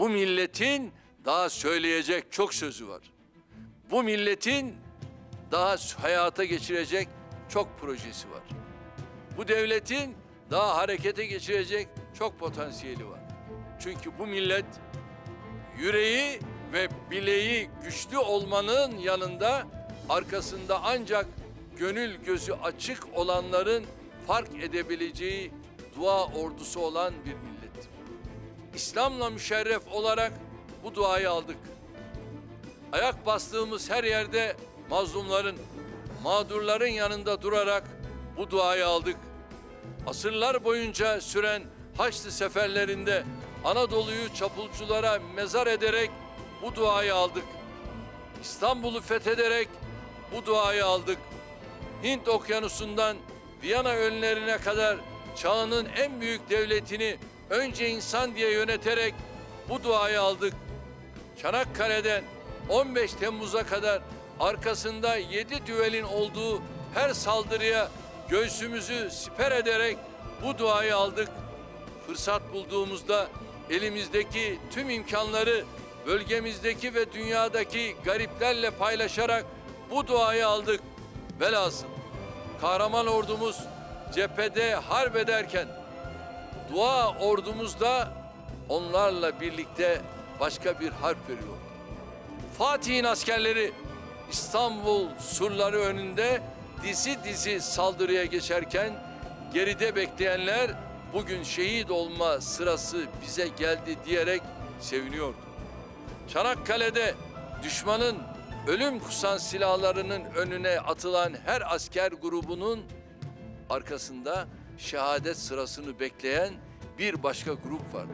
Bu milletin daha söyleyecek çok sözü var. Bu milletin daha hayata geçirecek çok projesi var. Bu devletin daha harekete geçirecek çok potansiyeli var. Çünkü bu millet yüreği ve bileği güçlü olmanın yanında arkasında ancak gönül gözü açık olanların fark edebileceği dua ordusu olan bir millet. İslam'la müşerref olarak bu duayı aldık. Ayak bastığımız her yerde mazlumların, mağdurların yanında durarak bu duayı aldık. Asırlar boyunca süren Haçlı seferlerinde Anadolu'yu çapulculara mezar ederek bu duayı aldık. İstanbul'u fethederek bu duayı aldık. Hint okyanusundan Viyana önlerine kadar çağının en büyük devletini önce insan diye yöneterek bu duayı aldık. Çanakkale'den 15 Temmuz'a kadar arkasında 7 düelin olduğu her saldırıya göğsümüzü siper ederek bu duayı aldık. Fırsat bulduğumuzda elimizdeki tüm imkanları bölgemizdeki ve dünyadaki gariplerle paylaşarak bu duayı aldık. Velhasıl kahraman ordumuz cephede harp ederken dua ordumuzda onlarla birlikte başka bir harp veriyor. Fatih'in askerleri İstanbul surları önünde dizi dizi saldırıya geçerken geride bekleyenler bugün şehit olma sırası bize geldi diyerek seviniyordu. Çanakkale'de düşmanın ölüm kusan silahlarının önüne atılan her asker grubunun arkasında şehadet sırasını bekleyen bir başka grup vardı.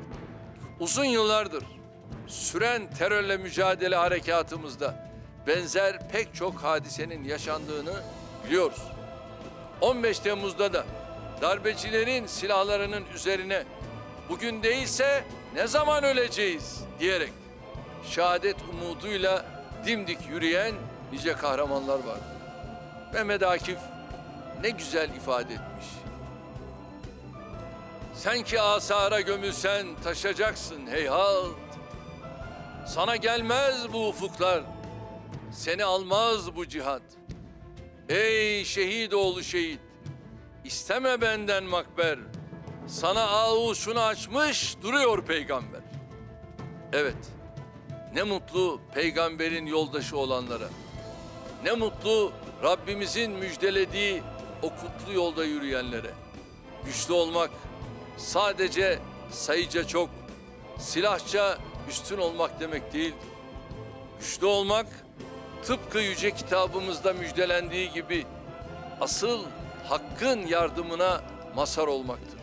Uzun yıllardır süren terörle mücadele harekatımızda benzer pek çok hadisenin yaşandığını biliyoruz. 15 Temmuz'da da darbecilerin silahlarının üzerine bugün değilse ne zaman öleceğiz diyerek şehadet umuduyla dimdik yürüyen nice kahramanlar vardı. Mehmet Akif ne güzel ifade etmiş. Sen ki asara gömülsen taşacaksın heyhat. Sana gelmez bu ufuklar, seni almaz bu cihat. Ey şehit oğlu şehit, isteme benden makber. Sana ağuşunu açmış duruyor peygamber. Evet, ne mutlu peygamberin yoldaşı olanlara. Ne mutlu Rabbimizin müjdelediği o kutlu yolda yürüyenlere. Güçlü olmak sadece sayıca çok, silahça üstün olmak demek değildir. Güçlü olmak tıpkı yüce kitabımızda müjdelendiği gibi asıl hakkın yardımına mazhar olmaktır.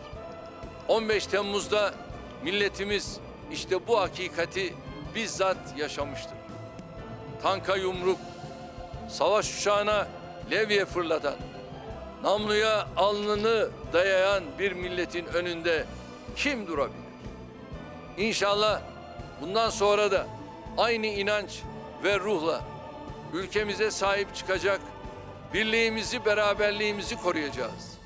15 Temmuz'da milletimiz işte bu hakikati bizzat yaşamıştır. Tanka yumruk, savaş uçağına levye fırlatan, namluya alnını dayayan bir milletin önünde kim durabilir? İnşallah bundan sonra da aynı inanç ve ruhla ülkemize sahip çıkacak, birliğimizi, beraberliğimizi koruyacağız.